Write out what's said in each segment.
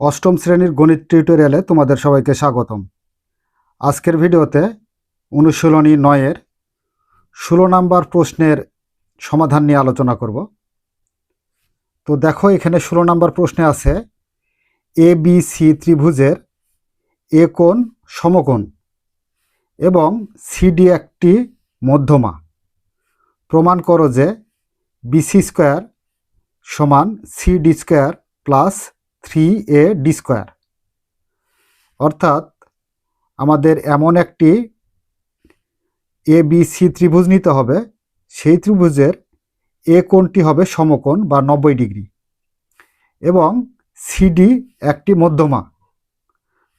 অষ্টম শ্রেণির গণিত টিউটোরিয়ালে তোমাদের সবাইকে স্বাগতম। আজকের ভিডিওতে অনুশীলনী নয়ের ষোলো নাম্বার প্রশ্নের সমাধান নিয়ে আলোচনা করব। তো দেখো, এখানে ষোলো নাম্বার প্রশ্নে আছে এ বি সি ত্রিভুজের এ কোণ সমকোণ এবং সিডি একটি মধ্যমা। প্রমাণ করো যে বিসি স্কোয়ার সমান C D square plus three A D square. অর্থাৎ আমাদের এমন একটি এ, বি, সি ত্রিভুজ নিতে হবে। সেই ত্রিভুজের এ কোণটি হবে সমকোণ বা নব্বই ডিগ্রি। এবং সিডি একটি মধ্যমা।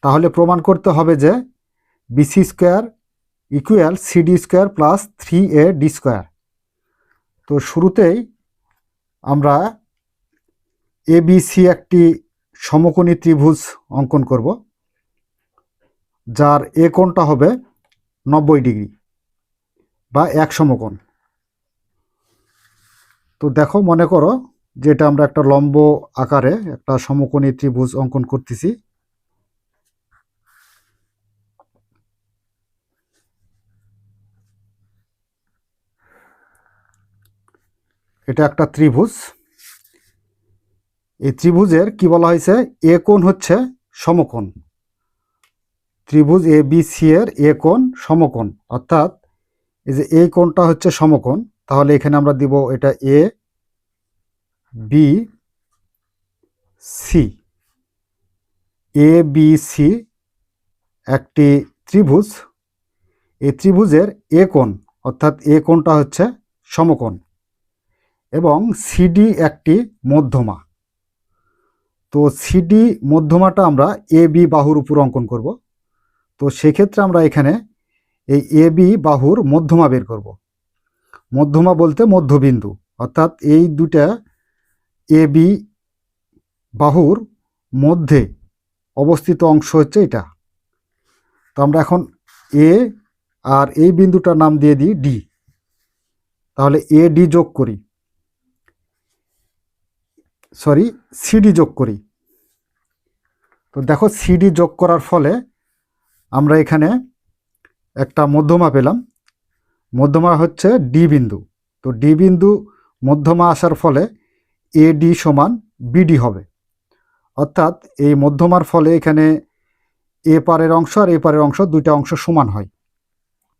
তাহলে প্রমাণ করতে হবে যে BC square equal CD square plus three A D square. তো শুরুতেই আমরা এ, বি, সি একটি সমকোণী ত্রিভুজ অঙ্কন করব, যার এ কোণটা হবে নব্বই ডিগ্রি বা এক সমকোণ। তো দেখো, মনে করো যে এটা আমরা একটা লম্ব আকারে একটা সমকোণী ত্রিভুজ অঙ্কন করতেছি। এটা একটা ত্রিভুজ। এই ত্রিভুজের কি বলা হয়েছে? এ কোণ হচ্ছে সমকোণ। ত্রিভুজ এ, বি, সি এর এ কোণ সমকোণ। অর্থাৎ এই যে এই কোণটা হচ্ছে সমকোণ, তাহলে এখানে আমরা দিব এটা A, B, C. A, B, C একটি ত্রিভুজ। এই ত্রিভুজের এ কোণ, অর্থাৎ এ কোণটা হচ্ছে সমকোণ। এবং সিডি একটি মধ্যমা। তো সিডি মধ্যমাটা আমরা এ বি বাহুর উপর অঙ্কন করব। তো সেক্ষেত্রে আমরা এখানে এই এ বি বাহুর মধ্যমা বের করব। মধ্যমা বলতে মধ্যবিন্দু, অর্থাৎ এই দুটা এ বি বাহুর মধ্যে অবস্থিত অংশ হচ্ছে এটা। তো আমরা এখন এ আর এই বিন্দুটার নাম দিয়ে দিই ডি তাহলে এ ডি যোগ করি। সরি সিডি যোগ করি। তো দেখো সিডি যোগ করার ফলে আমরা এখানে একটা মধ্যমা পেলাম। মধ্যমা হচ্ছে ডি বিন্দু। তো ডি বিন্দু মধ্যমা আসার ফলে এ ডি সমান বিডি হবে। অর্থাৎ এই মধ্যমার ফলে এখানে এ পারের অংশ আর এ পারের অংশ দুইটা অংশ সমান হয়।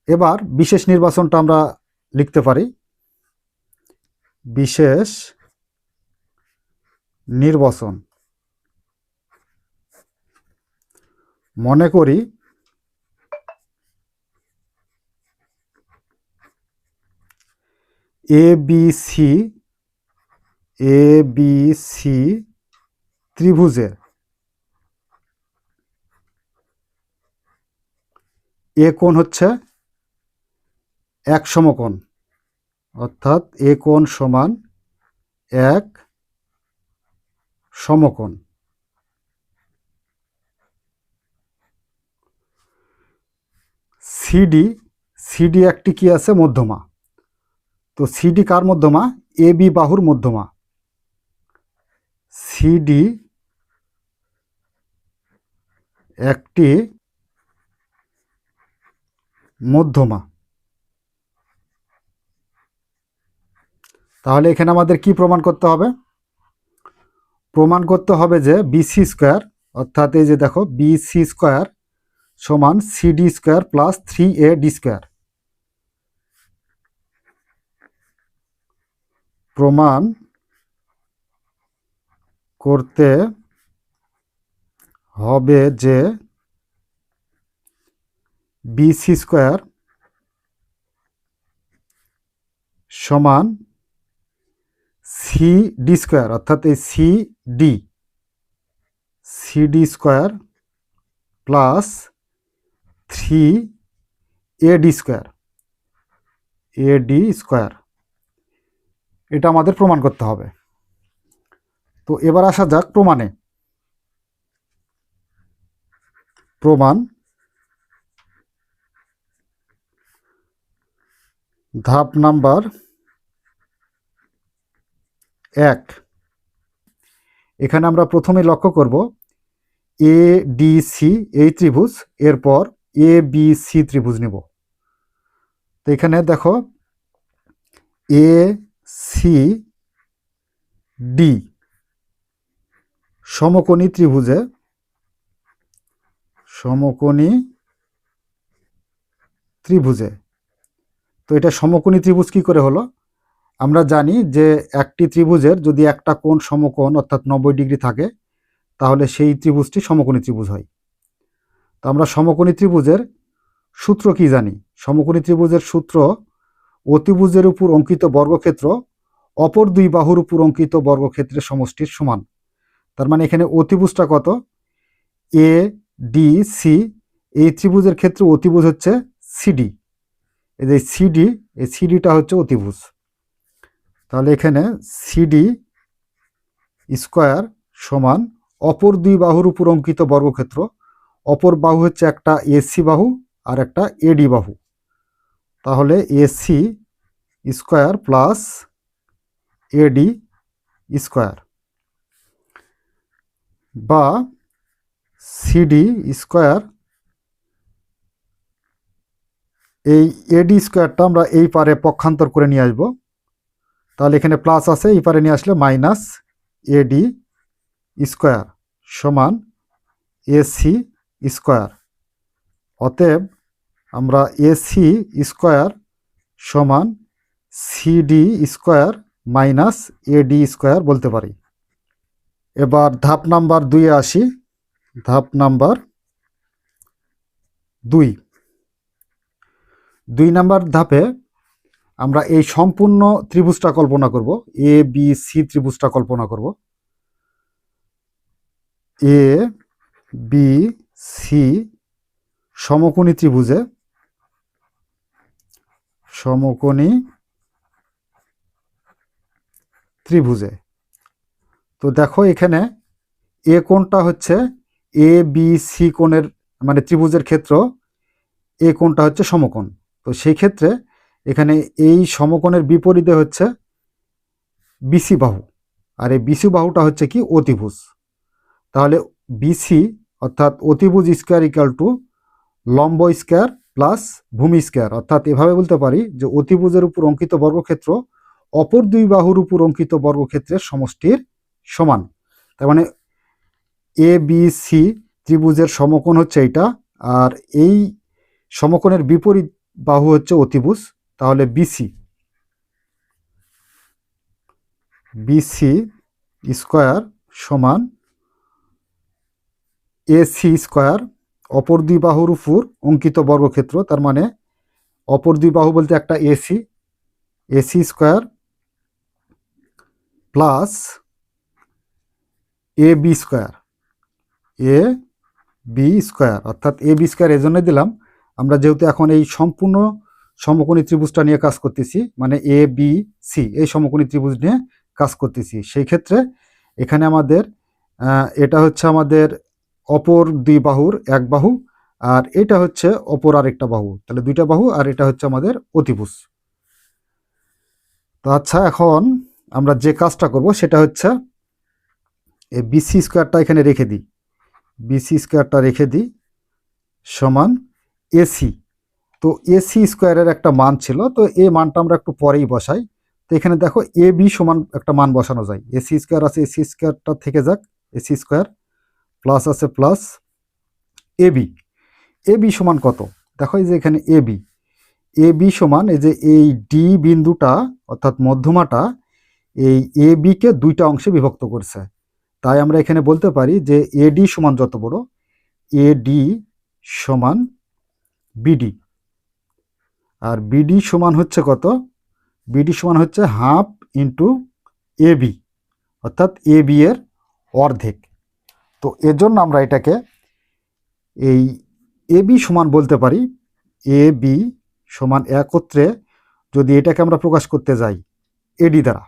এবার বিশেষ নির্বাচনটা আমরা লিখতে পারি। বিশেষ নির্বাচন। মনে করি A B C A B C ত্রিভুজের এ কোণ হচ্ছে এক সমকোণ, অর্থাৎ এ কোণ সমান এক সমকোণ। সিডি সিডি একটি কি আছে? মধ্যমা। তো সিডি কার মধ্যমা? এ বি বাহুর মধ্যমা। সিডি একটি মধ্যমা। তাহলে এখানে আমাদের কি প্রমাণ করতে হবে? প্রমাণ করতে হবে যে বিসি স্কোয়ার অর্থাৎ এই যে দেখো বিসি স্কোয়ার সমান CD square plus three A D square প্রমাণ করতে হবে যে বিসি স্কোয়ার সমান সি ডি স্কোয়ার অর্থাৎ এই C D C D square plus three A D square A D square এটা আমাদের প্রমাণ করতে হবে। তো এবার আসা যাক প্রমাণে। প্রমাণ, ধাপ নাম্বার এক। এখানে আমরা প্রথমে লক্ষ্য করব এ, ডি, সি, এই ত্রিভুজ, এরপর এ, বি, সি ত্রিভুজ নিব। তো এখানে দেখো এ, সি, ডি সমকোণী ত্রিভুজে সমকোণী ত্রিভুজে। তো এটা সমকোণী ত্রিভুজ কি করে হলো? আমরা জানি যে একটি ত্রিভুজের যদি একটা কোণ সমকোণ অর্থাৎ নব্বই ডিগ্রি থাকে, তাহলে সেই ত্রিভুজটি সমকোণী ত্রিভুজ হয়। তো আমরা সমকোণী ত্রিভুজের সূত্র কি জানি? সমকোণী ত্রিভুজের সূত্র অতিভুজের উপর অঙ্কিত বর্গক্ষেত্র অপর দুই বাহুর উপর অঙ্কিত বর্গক্ষেত্রের সমষ্টির সমান। তার মানে এখানে অতিভুজটা কত? এ ডি সি এই ত্রিভুজের ক্ষেত্রে অতিভুজ হচ্ছে সিডি এই যে সিডি এই সিডিটা হচ্ছে অতিভুজ। তাহলে এখানে সিডি স্কোয়ার সমান অপর দুই বাহুর উপর অঙ্কিত বর্গক্ষেত্র। অপর বাহু হচ্ছে একটা এসি বাহু আর একটা এডি বাহু। তাহলে AC square plus AD square বা সিডি স্কোয়ার এই এডি স্কোয়ারটা আমরা এই পারে পক্ষান্তর করে নিয়ে আসব। তাহলে এখানে প্লাস আছে, এই পারে নিয়ে আসলে মাইনাস এডি স্কোয়ার সমান এসি স্কোয়ার অতএব আমরা এসি স্কোয়ার সমান CD square minus AD square বলতে পারি। এবার ধাপ নাম্বার দুইয়ে আসি। ধাপ নাম্বার দুই। দুই নাম্বার ধাপে আমরা এই সম্পূর্ণ ত্রিভুজটা কল্পনা করব। এ বি সি ত্রিভুজটা কল্পনা করব। এ বি সি সমকোণী ত্রিভুজে। সমকোণী ত্রিভুজে। তো দেখো এখানে এ কোণটা হচ্ছে এ বি সি কোণের মানে ত্রিভুজের ক্ষেত্র। এ কোণটা হচ্ছে সমকোণ। তো সেই ক্ষেত্রে এখানে এই সমকোণের বিপরীতে হচ্ছে বিসি বাহু। আর এই বিসি বাহুটা হচ্ছে কি? অতিভুজ। তাহলে বিসি অর্থাৎ অতিভুজ স্কোয়ার ইকাল টু লম্ব স্কোয়ার প্লাস ভূমি স্কোয়ার অর্থাৎ এভাবে বলতে পারি যে অতিভুজের উপর অঙ্কিত বর্গক্ষেত্র অপর দুই বাহুর উপর অঙ্কিত বর্গক্ষেত্রের সমষ্টির সমান। তার মানে এ বি সি ত্রিভুজের সমকোণ হচ্ছে এইটা, আর এই সমকোণের বিপরীত বাহু হচ্ছে অতিভুজ। তাহলে বিসি বিসি স্কোয়ার সমান এসি স্কোয়ার অপর দুই বাহুর উপর অঙ্কিত বর্গক্ষেত্র, তার মানে অপর দুই বাহু বলতে একটা AC AC square plus A B square A B square অর্থাৎ এ বি স্কোয়ার এজন্য দিলাম। আমরা যেহেতু এখন এই সম্পূর্ণ সমকোণী ত্রিভুজটা নিয়ে কাজ করতেছি মানে এ বি সি এই সমকোণী ত্রিভুজ নিয়ে কাজ করতেছি। সেই ক্ষেত্রে এখানে আমাদের এটা হচ্ছে আমাদের অপর দুই বাহুর এক বাহু, আর এটা হচ্ছে অপর আরেকটা বাহু। তাহলে দুইটা বাহু, আর এটা হচ্ছে আমাদের অতিভুজ। তো আচ্ছা এখন আমরা যে কাজটা করব সেটা হচ্ছে এই বিসি স্কোয়ারটা এখানে রেখে দিই। বিসি স্কোয়ারটা রেখে দিই সমান এসি তো এসি স্কোয়ারের একটা মান ছিল, তো এই মানটা আমরা একটু পরেই বসাই। তো এখানে দেখো এ বি সমান একটা মান বসানো যায়। এসি স্কোয়ার আছে এসি স্কোয়ারটা থেকে যাক এসি স্কোয়ার প্লাস আছে plus A B A B সমান কত? দেখো এই যে এখানে এ বি এ বি সমান এই যে এই ডি বিন্দুটা, অর্থাৎ মধ্যমাটা, এই এ বিকে দুইটা অংশে বিভক্ত করছে। তাই আমরা এখানে বলতে পারি যে এডি সমান যত বড় এডি সমান বিডি আর বিডি সমান হচ্ছে কত? বিডি সমান হচ্ছে হাফ ইন্টু এ বি অর্থাৎ এ বি এর অর্ধেক। তো এর জন্য আমরা এটাকে এই এ বি সমান বলতে পারি এ বি সমান একত্রে যদি এটাকে আমরা প্রকাশ করতে যাই এডি দ্বারা।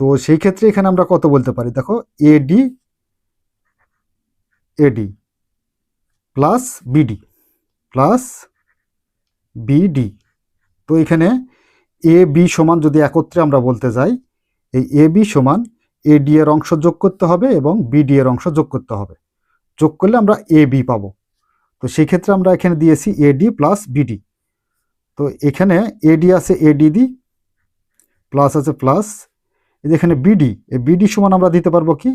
তো সেই ক্ষেত্রে এখানে আমরা কত বলতে পারি? দেখো AD AD plus BD plus BD তো এখানে এ বি সমান যদি একত্রে আমরা বলতে যাই, এই এ বি সমান এ ডি এর অংশ যোগ করতে হবে এবং বিডি এর অংশ যোগ করতে হবে। যোগ করলে আমরা এ বি পাবো। তো সেই ক্ষেত্রে আমরা এখানে দিয়েছি এডি প্লাস বিডি তো এখানে এডি আছে এডি দি প্লাস আছে প্লাস এখানে বিডি এই বিডি সমান আমরা দিতে পারব কি?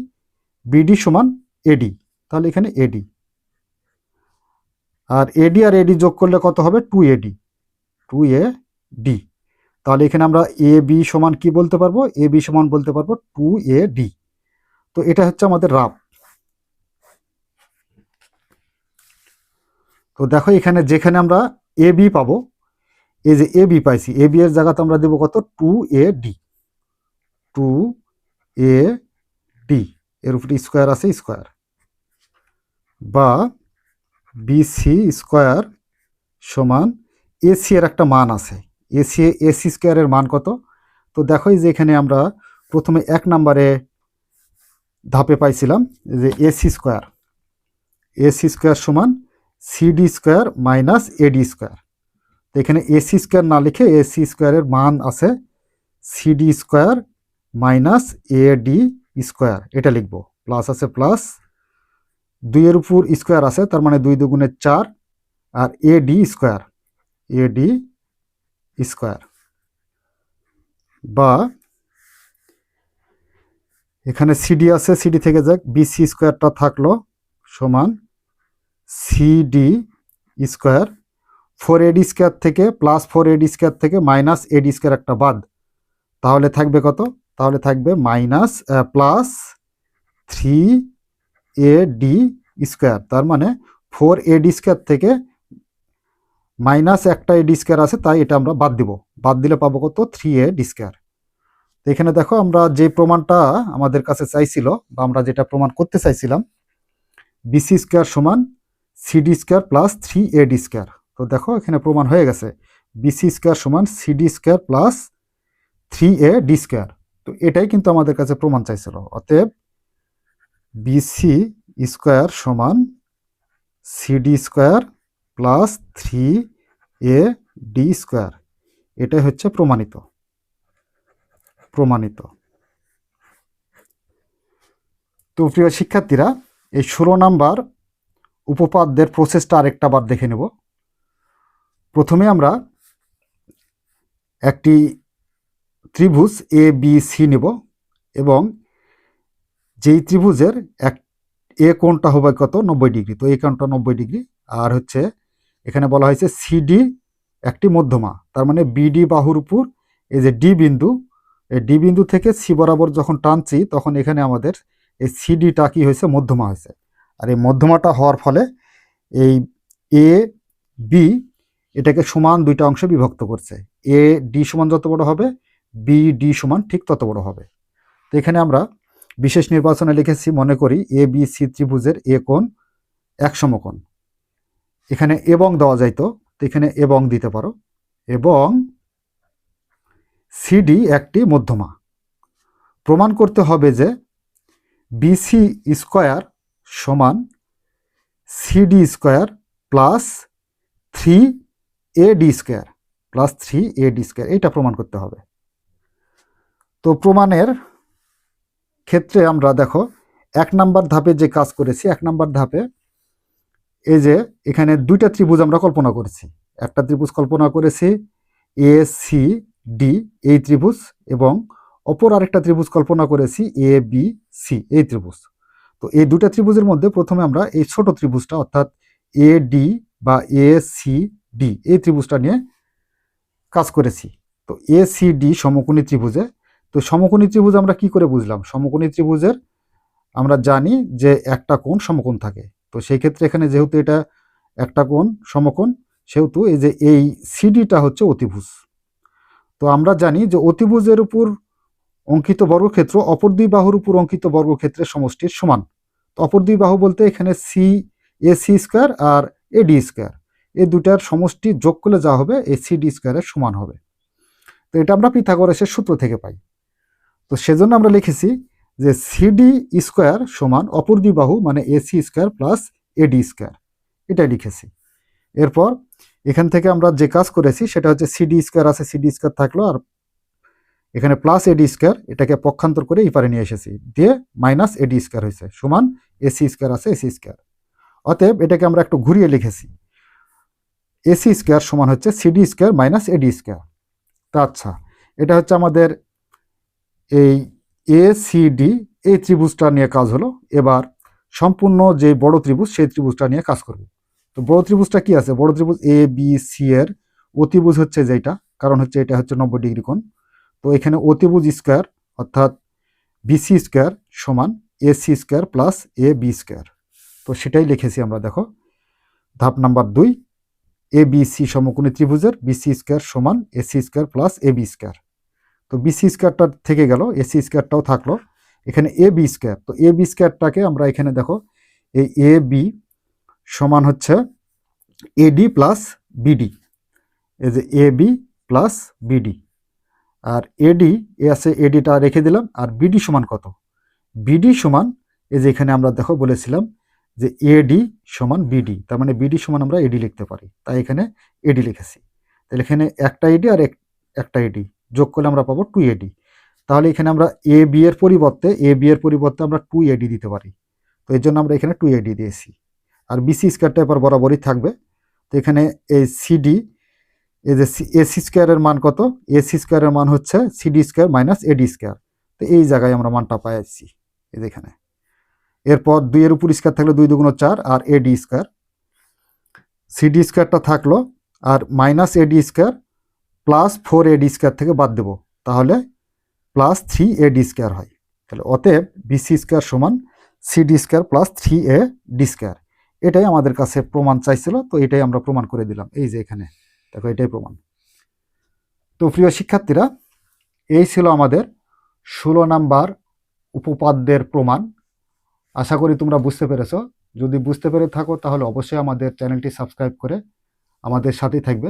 বিডি সমান এডি তাহলে এখানে এডি আর এডি আর এডি যোগ করলে কত হবে? Two AD two A D তাহলে এখানে আমরা এ বি সমান কি বলতে পারব? এ বি সমান বলতে পারব টু এ ডি তো এটা হচ্ছে আমাদের রাফ। তো দেখো এখানে যেখানে আমরা এ বি পাবো, এই যে এ বি পাইছি এ বি এর জায়গাতে আমরা দেবো কত? Two A D two A D এর উপরে স্কোয়ার আছে স্কোয়ার বা বিসি স্কোয়ার সমান এসি এর একটা মান আছে। এসি এসি স্কোয়ারের মান কত? তো দেখো যে এখানে আমরা প্রথমে এক নম্বরে ধাপে পাইছিলাম যে এসি স্কোয়ার এসি স্কোয়ার সমান CD square minus AD square তো এখানে এসি স্কোয়ার না লিখে এসি স্কোয়ারের মান আছে CD square minus AD square এটা লিখব। প্লাস আছে প্লাস দুইয়ের উপর স্কোয়ার আছে, তার মানে দুই দুগুণে চার, আর A D square, A D square. বা এখানে সিডি আছে সিডি থেকে যাক বিসি স্কোয়ারটা থাকল সমান CD square. Four AD square থেকে প্লাস ফোর এডি স্কোয়ার থেকে মাইনাস এডি স্কোয়ার একটা বাদ। তাহলে থাকবে কত? তাহলে থাকবে minus plus three A D square তার মানে ফোর এডি স্কোয়ার থেকে মাইনাস একটা এডি স্কোয়ার আছে, তাই এটা আমরা বাদ দিব। বাদ দিলে পাবো কত? থ্রি এ ডি স্কোয়ার তো এখানে দেখো, আমরা যে প্রমাণটা আমাদের কাছে চাইছিল, বা আমরা যেটা প্রমাণ করতে চাইছিলাম বিসি স্কোয়ার সমান CD square plus three A D square তো দেখো, এখানে প্রমাণ হয়ে গেছে। বিসি স্কোয়ার সমান CD square plus three A D square তো এটাই কিন্তু আমাদের কাছে প্রমাণ চাইছিল। অতএব বিসি স্কোয়ার সমান CD square plus three A D square এটাই হচ্ছে প্রমাণিত। প্রমাণিত। তো প্রিয় শিক্ষার্থীরা, এই ষোলো নাম্বার উপপাদ্যের প্রসেসটা আরেকটা বার দেখে নেব। প্রথমে আমরা একটি ত্রিভুজ এ বি সি নেব এবং যেই ত্রিভুজের এক, এ কোণটা হবে কত? নব্বই ডিগ্রি। তো এই কোণটা নব্বই ডিগ্রি। আর হচ্ছে এখানে বলা হয়েছে সিডি একটি মধ্যমা। তার মানে বিডি বাহুর উপর এই যে ডি বিন্দু, এই ডি বিন্দু থেকে সি বরাবর যখন টানছি, তখন এখানে আমাদের এই সিডিটা কি হয়েছে? মধ্যমা হয়েছে। আর এই মধ্যমাটা হওয়ার ফলে এই এ বি এটাকে সমান দুইটা অংশে বিভক্ত করছে। এ ডি সমান যত বড় হবে বি ডি সমান ঠিক তত বড় হবে। তো এখানে আমরা বিশেষ নির্বাচনে লিখেছি, মনে করি এ বি সি ত্রিভুজের এ কোণ এক সমকোণ। এখানে এবং দেওয়া যাইতো, তো এখানে এবং দিতে পারো। এবং সিডি একটি মধ্যমা। প্রমাণ করতে হবে যে বিসি স্কোয়ার সমান CD square plus three A D square, plus three A D square, এইটা প্রমাণ করতে হবে। তো প্রমাণের ক্ষেত্রে আমরা দেখো, এক নাম্বার ধাপে যে কাজ করেছি, এক নাম্বার ধাপে এই যে এখানে দুইটা ত্রিভুজ আমরা কল্পনা করেছি। একটা ত্রিভুজ কল্পনা করেছি এ সি ডি এই ত্রিভুজ এবং অপর আরেকটা ত্রিভুজ কল্পনা করেছি এ বি সি এই ত্রিভুজ। তো এই দুটা ত্রিভুজের মধ্যে প্রথমে আমরা এই ছোট ত্রিভুজটা, অর্থাৎ এ ডি বা এ সি ডি এই ত্রিভুজটা নিয়ে কাজ করেছি। তো এ সি ডি সমকোণী ত্রিভুজে তো সমকোণী ত্রিভুজ আমরা কি করে বুঝলাম? সমকোণী ত্রিভুজের আমরা জানি যে একটা কোণ সমকোণ থাকে। তো সেই ক্ষেত্রে এখানে যেহেতু এটা একটা কোণ সমকোণ, সেহেতু এই যে এই সিডিটা হচ্ছে অতিভুজ। তো আমরা জানি যে অতিভুজের উপর অঙ্কিত বর্গক্ষেত্র অপর দুই বাহুর উপর অঙ্কিত বর্গক্ষেত্রের সমষ্টির সমান। তো অপর দুই বাহু বলতে এখানে সি এ সি স্কোয়ার আর এ ডি স্কোয়ার এই দুটার সমষ্টি যোগ করলে যা হবে এ সি ডি স্কোয়ারের সমান হবে। তো এটা আমরা পিথাগোরাসের সূত্র থেকে পাই। তো সেজন্য আমরা লিখেছি যে সিডি স্কোয়ার সমান অপর বাহু মানে AC square plus AD square এটাই লিখেছি। এরপর এখান থেকে আমরা যে কাজ করেছি সেটা হচ্ছে সিডি স্কোয়ার আছে সিডি স্কোয়ার থাকল আর এখানে প্লাস এডি স্কোয়ার এটাকে পক্ষান্তর করে এই পারে নিয়ে এসেছি। দিয়ে মাইনাস এডি স্কোয়ার হয়েছে, সমান এসি স্কোয়ার আছে এসি স্কোয়ার অতএব এটাকে আমরা একটু ঘুরিয়ে লিখেছি। এসি স্কোয়ার সমান হচ্ছে CD square minus AD square তা আচ্ছা এটা হচ্ছে আমাদের এই এ সি ডি এই ত্রিভুজটা নিয়ে কাজ হলো। এবার সম্পূর্ণ যে বড় ত্রিভুজ, সেই ত্রিভুজটা নিয়ে কাজ করব। তো বড় ত্রিভুজটা কি আছে? বড় ত্রিভুজ এ বি সি এর অতিভুজ হচ্ছে যেটা, কারণ হচ্ছে এটা হচ্ছে নব্বই ডিগ্রি কোণ। তো এখানে অতিভুজ স্কোয়ার অর্থাৎ বিসি স্কোয়ার সমান A C square plus A B square. তো সেটাই লিখেছি আমরা, দেখো। ধাপ নাম্বার দুই এ বি সি সমকোণী ত্রিভুজের বিসি স্কোয়ার সমান A C square plus A B square. তো বিসি স্কোয়ারটা থেকে গেল এসি স্কোয়ারটাও থাকল। এখানে এ বি স্কোয়ার তো এ বি স্কোয়ারটাকে আমরা এখানে দেখো, এই এ বি সমান হচ্ছে এডি প্লাস বিডি এই যে এ বি প্লাস বিডি আর এডি এ আছে এডিটা রেখে দিলাম, আর বিডি সমান কত? বিডি সমান, এই যে এখানে আমরা দেখো বলেছিলাম যে এডি সমান বিডি তার মানে বিডি সমান আমরা এডি লিখতে পারি। তাই এখানে এডি লিখেছি। তাহলে এখানে একটা এডি আর এক- একটা এডি যোগ করলে আমরা পাবো টু এডি তাহলে এখানে আমরা এ বি এর পরিবর্তে এ বি এর পরিবর্তে আমরা টু এডি দিতে পারি। তো এই জন্য আমরা এখানে টু এডি দিয়েছি। আর বিসি স্কোয়ারটা এবার বরাবরই থাকবে। তো এখানে এই সিডি এই যে এসি স্কোয়ারের মান কত? এসি স্কোয়ারের মান হচ্ছে CD square minus AD square তো এই জায়গায় আমরা মানটা পাইছি, এই যে এখানে। এরপর দুইয়ের উপর স্কোয়ার থাকলে দুই দুগুণ চার, আর এডি স্কোয়ার সিডি স্কোয়ারটা থাকল, আর minus AD square plus four AD square থেকে বাদ দেবো। তাহলে প্লাস থ্রি এডি স্কোয়ার হয়। তাহলে অতএব বিসি স্কোয়ার সমান CD square plus three A D square এটাই আমাদের কাছে প্রমাণ চাইছিল, তো এটাই আমরা প্রমাণ করে দিলাম। এই যে এখানে, দেখো এটাই প্রমাণ। তো প্রিয় শিক্ষার্থীরা, এই ছিল আমাদের ষোলো নাম্বার উপপাদ্যের প্রমাণ। আশা করি তোমরা বুঝতে পেরেছ। যদি বুঝতে পেরে থাকো, তাহলে অবশ্যই আমাদের চ্যানেলটি সাবস্ক্রাইব করে আমাদের সাথেই থাকবে।